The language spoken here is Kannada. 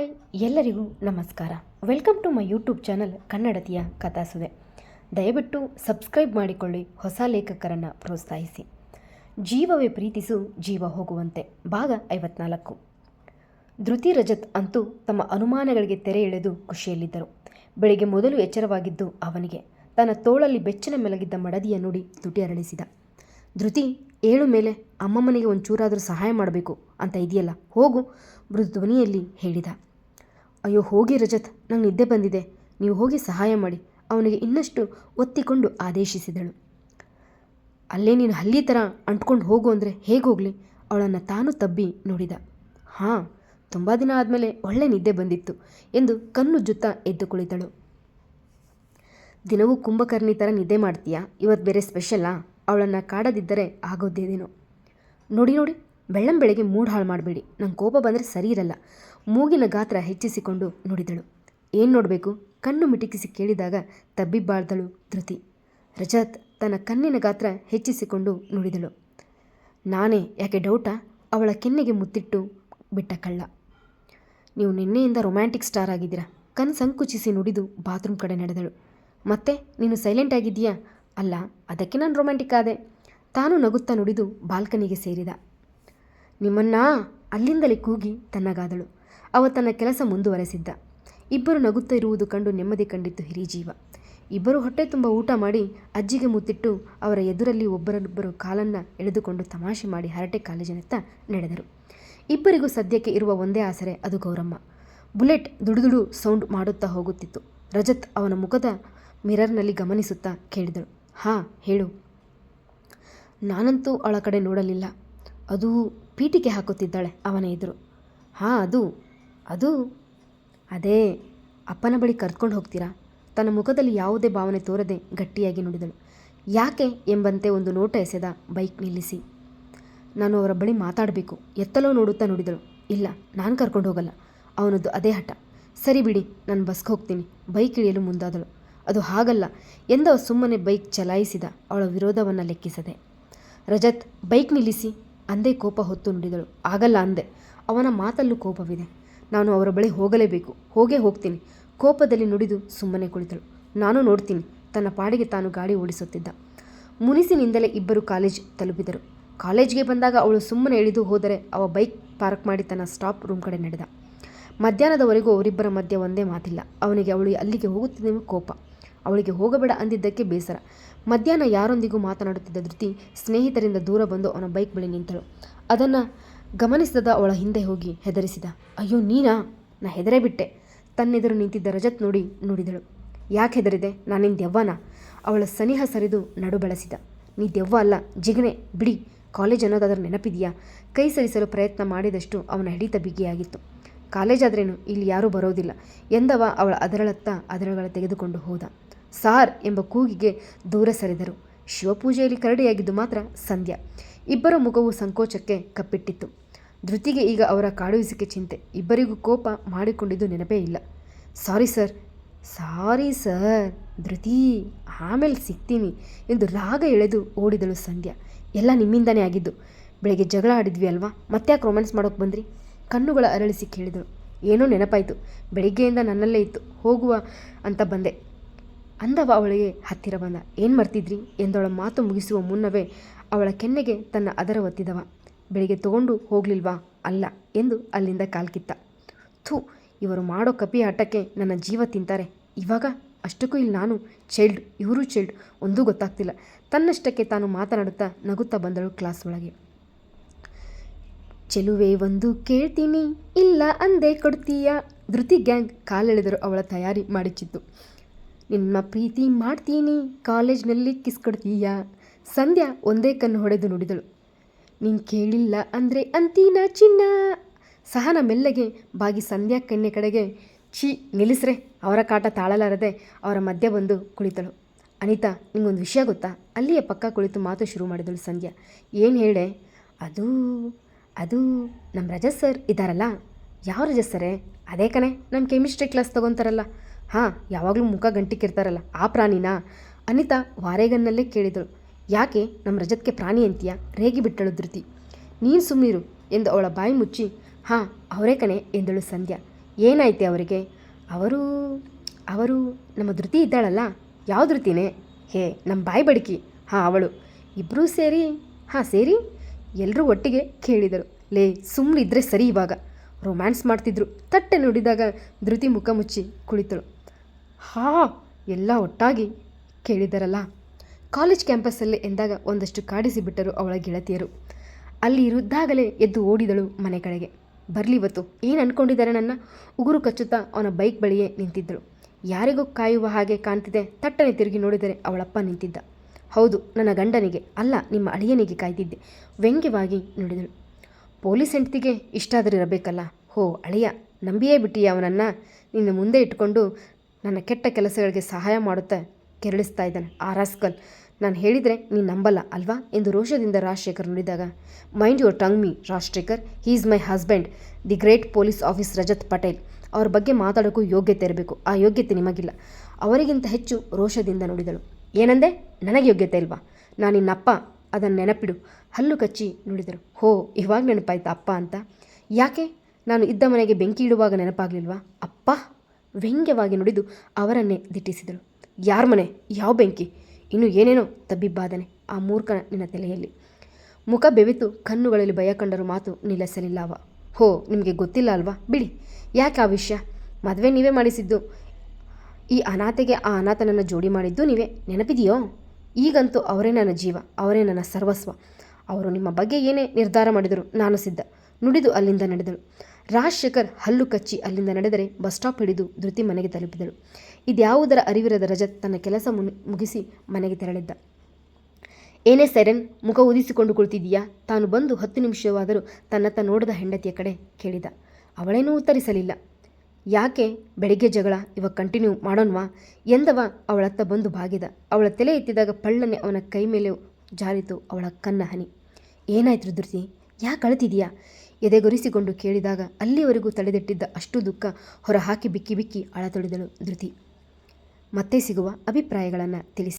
ಹಾಯ್, ಎಲ್ಲರಿಗೂ ನಮಸ್ಕಾರ. Welcome to my YouTube channel ಕನ್ನಡತಿಯ ಕಥಾಸುದೆ ದಯವಿಟ್ಟು ಸಬ್ಸ್ಕ್ರೈಬ್ ಮಾಡಿಕೊಳ್ಳಿ, ಹೊಸ ಲೇಖಕರನ್ನು ಪ್ರೋತ್ಸಾಹಿಸಿ. ಜೀವವೇ ಪ್ರೀತಿಸು, ಜೀವ ಹೋಗುವಂತೆ. ಭಾಗ ಐವತ್ನಾಲ್ಕು. ಧೃತಿ ರಜತ್ ಅಂತೂ ತಮ್ಮ ಅನುಮಾನಗಳಿಗೆ ತೆರೆ ಎಳೆದು ಖುಷಿಯಲ್ಲಿದ್ದರು. ಬೆಳಿಗ್ಗೆ ಮೊದಲು ಎಚ್ಚರವಾಗಿದ್ದು ಅವನಿಗೆ, ತನ್ನ ತೋಳಲ್ಲಿ ಬೆಚ್ಚನ ಮೆಲಗಿದ್ದ ಮಡದಿಯ ನುಡಿ ತುಟಿ ಅರಳಿಸಿದ ಧೃತಿ, ಏಳು ಮೇಲೆ ಅಮ್ಮಮ್ಮನಿಗೆ ಒಂಚೂರಾದರೂ ಸಹಾಯ ಮಾಡಬೇಕು ಅಂತ ಇದೆಯಲ್ಲ, ಹೋಗು, ಮೃದು ಧ್ವನಿಯಲ್ಲಿ ಹೇಳಿದ. ಅಯ್ಯೋ, ಹೋಗಿ ರಜತ್, ನಂಗೆ ನಿದ್ದೆ ಬಂದಿದೆ. ನೀವು ಹೋಗಿ ಸಹಾಯ ಮಾಡಿ. ಅವನಿಗೆ ಇನ್ನಷ್ಟು ಒತ್ತಿಕೊಂಡು ಆದೇಶಿಸಿದಳು. ಅಲ್ಲೇ ನೀನು ಹಲ್ಲಿ ಥರ ಅಂಟ್ಕೊಂಡು ಹೋಗು ಅಂದರೆ ಹೇಗೆ ಹೋಗಲಿ? ಅವಳನ್ನು ತಾನು ತಬ್ಬಿ ನೋಡಿದ. ಹಾಂ, ತುಂಬ ದಿನ ಆದಮೇಲೆ ಒಳ್ಳೆ ನಿದ್ದೆ ಬಂದಿತ್ತು ಎಂದು ಕಣ್ಣುಜ್ಜುತ್ತಾ ಎದ್ದು ಕುಳಿತಳು. ದಿನವೂ ಕುಂಭಕರ್ಣಿ ಥರ ನಿದ್ದೆ ಮಾಡ್ತೀಯಾ? ಇವತ್ತು ಬೇರೆ ಸ್ಪೆಷಲ್ಲಾ ಅವಳನ್ನು ಕಾಡದಿದ್ದರೆ ಆಗೋದೇನೋ ನೋಡಿ ನೋಡಿ. ಬೆಳ್ಳಂ ಬೆಳಗ್ಗೆ ಮೂಡ್ ಹಾಳು ಮಾಡಬೇಡಿ. ನಂಗೆ ಕೋಪ ಬಂದರೆ ಸರಿ ಇರಲ್ಲ. ಮೂಗಿನ ಗಾತ್ರ ಹೆಚ್ಚಿಸಿಕೊಂಡು ನುಡಿದಳು. ಏನು ನೋಡಬೇಕು? ಕಣ್ಣು ಮಿಟುಕಿಸಿ ಕೇಳಿದಾಗ ತಬ್ಬಿಬ್ಬಾಳ್ದಳು ಧೃತಿ. ರಜತ್ ತನ್ನ ಕಣ್ಣಿನ ಗಾತ್ರ ಹೆಚ್ಚಿಸಿಕೊಂಡು ನುಡಿದಳು. ನಾನೇ, ಯಾಕೆ ಡೌಟಾ? ಅವಳ ಕೆನ್ನೆಗೆ ಮುತ್ತಿಟ್ಟು ಬಿಟ್ಟ ಕಳ್ಳ. ನೀವು ನಿನ್ನೆಯಿಂದ ರೊಮ್ಯಾಂಟಿಕ್ ಸ್ಟಾರ್ ಆಗಿದ್ದೀರಾ? ಕಣ್ ಸಂಕುಚಿಸಿ ನುಡಿದು ಬಾತ್ರೂಮ್ ಕಡೆ ನಡೆದಳು. ಮತ್ತೆ, ನೀನು ಸೈಲೆಂಟ್ ಆಗಿದ್ದೀಯಾ? ಅಲ್ಲ, ಅದಕ್ಕೆ ನಾನು ರೊಮ್ಯಾಂಟಿಕ್ ಆದೆ. ತಾನು ನಗುತ್ತಾ ನುಡಿದು ಬಾಲ್ಕನಿಗೆ ಸೇರಿದ. ನಿಮ್ಮನ್ನ ಅಲ್ಲಿಂದಲೇ ಕೂಗಿ ತನ್ನಗಾದಳು. ಅವ ತನ್ನ ಕೆಲಸ ಮುಂದುವರೆಸಿದ್ದ. ಇಬ್ಬರು ನಗುತ್ತಾ ಇರುವುದು ಕಂಡು ನೆಮ್ಮದಿ ಕಂಡಿತ್ತು ಹಿರಿಜೀವ. ಇಬ್ಬರು ಹೊಟ್ಟೆ ತುಂಬ ಊಟ ಮಾಡಿ ಅಜ್ಜಿಗೆ ಮುತ್ತಿಟ್ಟು ಅವರ ಎದುರಲ್ಲಿ ಒಬ್ಬರೊಬ್ಬರು ಕಾಲನ್ನು ಎಳೆದುಕೊಂಡು ತಮಾಷೆ ಮಾಡಿ ಹರಟೆ ಕಾಲೇಜಿನತ್ತ ನಡೆದರು. ಇಬ್ಬರಿಗೂ ಸದ್ಯಕ್ಕೆ ಇರುವ ಒಂದೇ ಆಸರೆ, ಅದು ಗೌರಮ್ಮ. ಬುಲೆಟ್ ದುಡುದುಡು ಸೌಂಡ್ ಮಾಡುತ್ತಾ ಹೋಗುತ್ತಿತ್ತು. ರಜತ್ ಅವನ ಮುಖದ ಮಿರರ್ನಲ್ಲಿ ಗಮನಿಸುತ್ತಾ ಕೇಳಿದಳು. ಹಾಂ, ಹೇಳು. ನಾನಂತೂ ಅವಳ ಕಡೆ ನೋಡಲಿಲ್ಲ. ಅದು ಪೀಟಿಗೆ ಹಾಕುತ್ತಿದ್ದಾಳೆ ಅವನ ಎದುರು. ಹಾಂ, ಅದು ಅದು, ಅದೇ, ಅಪ್ಪನ ಬಳಿ ಕರ್ಕೊಂಡು ಹೋಗ್ತೀರಾ? ತನ್ನ ಮುಖದಲ್ಲಿ ಯಾವುದೇ ಭಾವನೆ ತೋರದೆ ಗಟ್ಟಿಯಾಗಿ ನುಡಿದಳು. ಯಾಕೆ ಎಂಬಂತೆ ಒಂದು ನೋಟ ಎಸೆದ ಬೈಕ್ ನಿಲ್ಲಿಸಿ. ನಾನು ಅವರ ಬಳಿ ಮಾತಾಡಬೇಕು, ಎತ್ತಲೋ ನೋಡುತ್ತಾ ನುಡಿದಳು. ಇಲ್ಲ, ನಾನು ಕರ್ಕೊಂಡು ಹೋಗಲ್ಲ, ಅವನದ್ದು ಅದೇ ಹಠ. ಸರಿ ಬಿಡಿ, ನಾನು ಬಸ್ಗೆ ಹೋಗ್ತೀನಿ, ಬೈಕ್ ಇಳಿಯಲು ಮುಂದಾದಳು. ಅದು ಹಾಗಲ್ಲ, ಎಂದವ ಸುಮ್ಮನೆ ಬೈಕ್ ಚಲಾಯಿಸಿದ ಅವಳ ವಿರೋಧವನ್ನು ಲೆಕ್ಕಿಸದೆ. ರಜತ್, ಬೈಕ್ ನಿಲ್ಲಿಸಿ. ಅಂದೇ ಕೋಪ ಹೊತ್ತು ನುಡಿದಳು. ಆಗಲ್ಲ ಅಂದೆ. ಅವನ ಮಾತಲ್ಲೂ ಕೋಪವಿದೆ. ನಾನು ಅವರ ಬಳಿ ಹೋಗಲೇಬೇಕು. ಹೋಗೇ ಹೋಗ್ತೀನಿ. ಕೋಪದಲ್ಲಿ ನುಡಿದು ಸುಮ್ಮನೆ ಕುಳಿತಳು. ನಾನು ನೋಡ್ತೀನಿ. ತನ್ನ ಪಾಡಿಗೆ ತಾನು ಗಾಡಿ ಓಡಿಸುತ್ತಿದ್ದ. ಮುನಿಸಿನಿಂದಲೇ ಇಬ್ಬರು ಕಾಲೇಜ್ ತಲುಪಿದರು. ಕಾಲೇಜ್ಗೆ ಬಂದಾಗ ಅವಳು ಸುಮ್ಮನೆ ಇಳಿದು ಹೋದರೆ ಅವ ಬೈಕ್ ಪಾರ್ಕ್ ಮಾಡಿ ತನ್ನ ಸ್ಟಾಪ್ ರೂಮ್ ಕಡೆ ನಡೆದ. ಮಧ್ಯಾಹ್ನದವರೆಗೂ ಅವರಿಬ್ಬರ ಮಧ್ಯೆ ಒಂದೇ ಮಾತಿಲ್ಲ. ಅವನಿಗೆ ಅವಳು ಅಲ್ಲಿಗೆ ಹೋಗುತ್ತಿದ್ದೇವೆ ಕೋಪ. ಅವಳಿಗೆ ಹೋಗಬೇಡ ಅಂದಿದ್ದಕ್ಕೆ ಬೇಸರ. ಮಧ್ಯಾಹ್ನ ಯಾರೊಂದಿಗೂ ಮಾತನಾಡುತ್ತಿದ್ದ ಧೃತಿ ಸ್ನೇಹಿತರಿಂದ ದೂರ ಬಂದು ಅವನ ಬೈಕ್ ಬಳಿ ನಿಂತಳು. ಅದನ್ನು ಗಮನಿಸಿದ ಅವಳ ಹಿಂದೆ ಹೋಗಿ ಹೆದರಿಸಿದ, ಅಯ್ಯೋ ನೀನಾ? ನಾ ಹೆದರೇ ಬಿಟ್ಟೆ. ತನ್ನೆದುರು ನಿಂತಿದ್ದ ರಜತ್ ನೋಡಿ ನುಡಿದಳು. ಯಾಕೆ ಹೆದರಿದೆ? ನಾನೇನು ದೆವ್ವನಾ? ಅವಳ ಸನಿಹ ಸರಿದು ನಡು ಬಳಸಿದ. ನೀ ದೆವ್ವ ಅಲ್ಲ, ಜಿಗಣೆ, ಬಿಡಿ. ಕಾಲೇಜ್ ಅನ್ನೋದಾದ್ರ ನೆನಪಿದೆಯಾ? ಕೈ ಸರಿಸಲು ಪ್ರಯತ್ನ ಮಾಡಿದಷ್ಟು ಅವನ ಹಿಡಿತ ಬಿಗಿಯಾಗಿತ್ತು. ಕಾಲೇಜಾದ್ರೇನು? ಇಲ್ಲಿ ಯಾರೂ ಬರೋದಿಲ್ಲ. ಎಂದವ ಅವಳ ಅದರಳತ್ತ ಅದರಗಳ ತೆಗೆದುಕೊಂಡು ಹೋದ. ಸಾರ್ ಎಂಬ ಕೂಗಿಗೆ ದೂರ ಸರಿದರು. ಶಿವಪೂಜೆಯಲ್ಲಿ ಕರಡಿಯಾಗಿದ್ದು ಮಾತ್ರ ಸಂಧ್ಯಾ. ಇಬ್ಬರ ಮುಖವು ಸಂಕೋಚಕ್ಕೆ ಕಪ್ಪಿಟ್ಟಿತ್ತು. ಧೃತಿಗೆ ಈಗ ಅವರ ಕಾಡುವಿಸಿಕೆ ಚಿಂತೆ. ಇಬ್ಬರಿಗೂ ಕೋಪ ಮಾಡಿಕೊಂಡಿದ್ದು ನೆನಪೇ ಇಲ್ಲ. Sorry sir sorry sir, Dhriti, ಆಮೇಲೆ ಸಿಗ್ತೀನಿ ಎಂದು ರಾಗ ಎಳೆದು ಓಡಿದಳು ಸಂಧ್ಯಾ. ಎಲ್ಲ ನಿಮ್ಮಿಂದನೇ ಆಗಿದ್ದು. ಬೆಳಗ್ಗೆ ಜಗಳ ಆಡಿದ್ವಿ ಅಲ್ವಾ? ಮತ್ತ್ಯಾಕೆ ರೊಮ್ಯಾನ್ಸ್ ಮಾಡೋಕೆ ಬಂದ್ರಿ? ಕಣ್ಣುಗಳ ಅರಳಿಸಿ ಕೇಳಿದಳು. ಏನೋ ನೆನಪಾಯಿತು. ಬೆಳಿಗ್ಗೆಯಿಂದ ನನ್ನಲ್ಲೇ ಇತ್ತು. ಹೋಗುವ ಅಂತ ಬಂದೆ. ಅಂದವ ಅವಳಿಗೆ, ಹತ್ತಿರ ಬಂದ. ಏನು ಮಾಡ್ತಿದ್ರಿ ಎಂದವಳ ಮಾತು ಮುಗಿಸುವ ಮುನ್ನವೇ ಅವಳ ಕೆನ್ನೆಗೆ ತನ್ನ ಅದರ ಒತ್ತಿದವ. ಬೆಳಿಗ್ಗೆ ತಗೊಂಡು ಹೋಗ್ಲಿಲ್ವಾ? ಅಲ್ಲ ಎಂದು ಅಲ್ಲಿಂದ ಕಾಲ್ಕಿತ್ತ. ಥೂ, ಇವರು ಮಾಡೋ ಕಪಿ ಆಟಕ್ಕೆ ನನ್ನ ಜೀವ ತಿಂತಾರೆ. ಇವಾಗ ಅಷ್ಟಕ್ಕೂ ಇಲ್ಲಿ ನಾನು ಚೈಲ್ಡ್ ಇವರು ಚೈಲ್ಡ್ ಒಂದೂ ಗೊತ್ತಾಗ್ತಿಲ್ಲ. ತನ್ನಷ್ಟಕ್ಕೆ ತಾನು ಮಾತನಾಡುತ್ತಾ ನಗುತ್ತಾ ಬಂದಳು ಕ್ಲಾಸ್ ಒಳಗೆ. ಚೆಲುವೆ ಒಂದು ಕೇಳ್ತೀನಿ, ಇಲ್ಲ ಅಂದೆ ಕೊಡ್ತೀಯಾ? ಧೃತಿ ಗ್ಯಾಂಗ್ ಕಾಲೆಳೆದರು ಅವಳ ತಯಾರಿ ಮಾಡಿಚಿತ್ತು ನಿನ್ನ ಪ್ರೀತಿ ಮಾಡ್ತೀನಿ. ಕಾಲೇಜ್ನಲ್ಲಿ ಕಿಸ್ ಕೊಡ್ತೀಯಾ? ಸಂಧ್ಯಾ ಒಂದೇ ಕಣ್ಣು ಹೊಡೆದು ನುಡಿದಳು. ನೀನು ಕೇಳಿಲ್ಲ ಅಂದರೆ ಅಂತೀನ ಚಿನ್ನ. ಸಹನ ಮೆಲ್ಲಗೆ ಬಾಗಿ ಸಂಧ್ಯಾ ಕಣ್ಣೆ ಕಡೆಗೆ ಛೀ, ನಿಲ್ಲಿಸ್ರೆ. ಅವರ ಕಾಟ ತಾಳಲಾರದೆ ಅವರ ಮಧ್ಯೆ ಬಂದು ಕುಳಿತಳು. ಅನಿತಾ, ನಿಂಗೊಂದು ವಿಷಯ ಗೊತ್ತಾ? ಅಲ್ಲಿಯೇ ಪಕ್ಕ ಕುಳಿತು ಮಾತು ಶುರು ಮಾಡಿದಳು ಸಂಧ್ಯಾ. ಏನು ಹೇಳೆ ಅದು ಅದು ನಮ್ಮ ರಜತ್ ಸರ್ ಇದ್ದಾರಲ್ಲ? ಯಾವ ರಜತ್ ಸರೇ? ಅದೇ ಕಣೆ. ನಮ್ಮ ಕೆಮಿಸ್ಟ್ರಿ ಕ್ಲಾಸ್ ತೊಗೊತಾರಲ್ಲ. ಹಾಂ, ಯಾವಾಗಲೂ ಮುಖ ಗಂಟಿಕ್ಕಿರ್ತಾರಲ್ಲ ಆ ಪ್ರಾಣಿನಾ? ಅನಿತಾ ವಾರೇಗನ್ನಲ್ಲೇ ಕೇಳಿದಳು. ಯಾಕೆ ನಮ್ಮ ರಜತ್ಗೆ ಪ್ರಾಣಿ ಅಂತೀಯಾ? ರೇಗಿ ಬಿಟ್ಟಳು ಧೃತಿ. ನೀನು ಸುಮ್ಮನಿರು ಎಂದು ಅವಳ ಬಾಯಿ ಮುಚ್ಚಿ, ಹಾಂ, ಅವರೇ ಕಣೆ ಎಂದಳು ಸಂಧ್ಯಾ. ಏನಾಯ್ತೆ ಅವರಿಗೆ? ಅವರು ಅವರು ನಮ್ಮ ಧೃತಿ ಇದ್ದಾಳಲ್ಲ? ಯಾವ ಧೃತಿನೇ? ಹೇ ನಮ್ಮ ಬಾಯಿ ಬಡಕಿ. ಹಾಂ, ಅವಳು. ಇಬ್ಬರೂ ಸೇರಿ? ಹಾಂ, ಸೇರಿ? ಎಲ್ಲರೂ ಒಟ್ಟಿಗೆ ಕೇಳಿದರು. ಲೇ ಸುಮ್ಮನಿದ್ರೆ ಸರಿ ಇವಾಗ. ರೊಮ್ಯಾನ್ಸ್ ಮಾಡ್ತಿದ್ರು. ತಟ್ಟೆ ನೋಡಿದಾಗ ಧೃತಿ ಮುಖ ಮುಚ್ಚಿ ಕುಳಿತಳು. ಹಾ, ಎಲ್ಲ ಒಟ್ಟಾಗಿ ಕೇಳಿದರಲ್ಲ. ಕಾಲೇಜ್ ಕ್ಯಾಂಪಸ್ಸಲ್ಲಿ ಎಂದಾಗ ಒಂದಷ್ಟು ಕಾಡಿಸಿ ಬಿಟ್ಟರು ಅವಳ ಗೆಳತಿಯರು. ಅಲ್ಲಿ ಇರುದ್ದಾಗಲೇ ಎದ್ದು ಓಡಿದಳು ಮನೆ ಕಡೆಗೆ ಬರಲಿ ಇವತ್ತು, ಏನು ಅನ್ಕೊಂಡಿದ್ದಾರೆ ನನ್ನ? ಉಗುರು ಕಚ್ಚುತ್ತಾ ಅವನ ಬೈಕ್ ಬಳಿಯೇ ನಿಂತಿದ್ದಳು. ಯಾರಿಗೂ ಕಾಯುವ ಹಾಗೆ ಕಾಣ್ತಿದೆ, ತಟ್ಟನೆ ತಿರುಗಿ ನೋಡಿದರೆ ಅವಳಪ್ಪ ನಿಂತಿದ್ದ. ಹೌದು, ನನ್ನ ಗಂಡನಿಗೆ, ಅಲ್ಲ, ನಿಮ್ಮ ಅಳಿಯನಿಗೆ ಕಾಯ್ತಿದ್ದೆ, ವ್ಯಂಗ್ಯವಾಗಿ ನುಡಿದಳು. ಪೊಲೀಸ್ ಹೆಂಡತಿಗೆ ಇಷ್ಟಾದರೂ ಇರಬೇಕಲ್ಲ? ಹೋ, ಅಳಿಯ, ನಂಬಿಯೇ ಬಿಟ್ಟಿಯ ಅವನನ್ನು? ನಿನ್ನ ಮುಂದೆ ಇಟ್ಕೊಂಡು ನನ್ನ ಕೆಟ್ಟ ಕೆಲಸಗಳಿಗೆ ಸಹಾಯ ಮಾಡುತ್ತಾ ಕೆರಳಿಸ್ತಾ ಇದ್ದಾನೆ. ಆ ರಾಸ್ಕಲ್, ನಾನು ಹೇಳಿದರೆ ನೀನು ನಂಬಲ್ಲ, ಅಲ್ವಾ? ಎಂದು ರೋಷದಿಂದ Rajashekar ನುಡಿದಾಗ, mind your tongue me, Rajashekar. He is my husband, the great police office Rajat Patel. ಅವ್ರ ಬಗ್ಗೆ ಮಾತಾಡೋಕ್ಕೂ ಯೋಗ್ಯತೆ ಇರಬೇಕು. ಆ ಯೋಗ್ಯತೆ ನಿಮಗಿಲ್ಲ. ಅವರಿಗಿಂತ ಹೆಚ್ಚು ರೋಷದಿಂದ ನುಡಿದಳು. ಏನಂದೆ? ನನಗೆ ಯೋಗ್ಯತೆ ಇಲ್ವಾ? ನಾನು ನಿನ್ನಪ್ಪ ಅದನ್ನು ನೆನಪಿಡು. ಹಲ್ಲು ಕಚ್ಚಿ ನುಡಿದರು ಹೋ, ಇವಾಗ ನೆನಪಾಯ್ತಾ ಅಪ್ಪ ಅಂತ? ಯಾಕೆ? ನಾನು ಇದ್ದ ಮನೆಗೆ ಬೆಂಕಿ ಇಡುವಾಗ ನೆನಪಾಗಲಿಲ್ವಾ? ಅಪ್ಪ ವ್ಯಂಗ್ಯವಾಗಿ ನುಡಿದು ಅವರನ್ನೇ ದಿಟ್ಟಿಸಿದಳು. ಯಾರ ಮನೆ? ಯಾವ ಬೆಂಕಿ? ಇನ್ನು ಏನೇನೋ? ತಬ್ಬಿಬ್ಬಾದನೆ ಆ ಮೂರ್ಖನ ನಿನ್ನ ತಲೆಯಲ್ಲಿ. ಮುಖ ಬೆವಿತು ಕಣ್ಣುಗಳಲ್ಲಿ ಭಯ ಕಂಡರೂ ಮಾತು ನಿಲ್ಲಿಸಲಿಲ್ಲ ಅವ. ಹೋ, ನಿಮಗೆ ಗೊತ್ತಿಲ್ಲ ಅಲ್ವಾ? ಬಿಡಿ. ಯಾಕೆ ಆ ವಿಷಯ? ಮದುವೆ ನೀವೇ ಮಾಡಿಸಿದ್ದು. ಈ ಅನಾಥೆಗೆ ಆ ಅನಾಥನನ್ನು ಜೋಡಿ ಮಾಡಿದ್ದು ನೀವೇ. ನೆನಪಿದೆಯೋ? ಈಗಂತೂ ಅವರೇ ನನ್ನ ಜೀವ, ಅವರೇ ನನ್ನ ಸರ್ವಸ್ವ. ಅವರು ನಿಮ್ಮ ಬಗ್ಗೆ ಏನೇ ನಿರ್ಧಾರ ಮಾಡಿದರು ನಾನು ಸಿದ್ಧ. ನುಡಿದು ಅಲ್ಲಿಂದ ನಡೆದಳು. ರಾಜಶೇಖರ್ ಹಲ್ಲು ಕಚ್ಚಿ ಅಲ್ಲಿಂದ ನಡೆದರೆ ಬಸ್ ಸ್ಟಾಪ್ ಹಿಡಿದು ಧೃತಿ ಮನೆಗೆ ತಲುಪಿದಳು. ಇದ್ಯಾವುದರ ಅರಿವಿರದ ರಜತ್ ತನ್ನ ಕೆಲಸ ಮುಗಿಸಿ ಮನೆಗೆ ತೆರಳಿದ್ದ. ಏನೇ ಸೈರನ್, ಮುಖ ಉದಿಸಿಕೊಂಡು ಕುಳಿತಿದೀಯಾ ತಾನು ಬಂದು ಹತ್ತು ನಿಮಿಷವಾದರೂ ತನ್ನತ್ತ ನೋಡದ ಹೆಂಡತಿಯ ಕಡೆ ಕೇಳಿದ. ಅವಳೇನೂ ಉತ್ತರಿಸಲಿಲ್ಲ. ಯಾಕೆ ಬೆಳಿಗ್ಗೆ ಜಗಳ, ಇವ ಕಂಟಿನ್ಯೂ ಮಾಡೋಣವಾ? ಎಂದವ ಅವಳತ್ತ ಬಂದು ಬಾಗಿದ. ಅವಳ ತಲೆ ಎತ್ತಿದಾಗ ಪಳ್ಳನೆ ಅವನ ಕೈ ಮೇಲೆ ಜಾರಿತು ಅವಳ ಕನ್ನ ಹನಿ. ಏನಾಯ್ತು ಧೃತಿ? ಯಾಕೆ ಅಳ್ತಿದೀಯಾ ಎದೆಗೊರಿಸಿಕೊಂಡು ಕೇಳಿದಾಗ ಅಲ್ಲಿವರೆಗೂ ತಡೆದಿಟ್ಟಿದ್ದ ಅಷ್ಟು ದುಃಖ ಹೊರಹಾಕಿ ಬಿಕ್ಕಿ ಬಿಕ್ಕಿ ಅಳತೊಳಿದಳು ಧೃತಿ. ಮತ್ತೆ ಸಿಗುವ ಅಭಿಪ್ರಾಯಗಳನ್ನು ತಿಳಿಸಿ.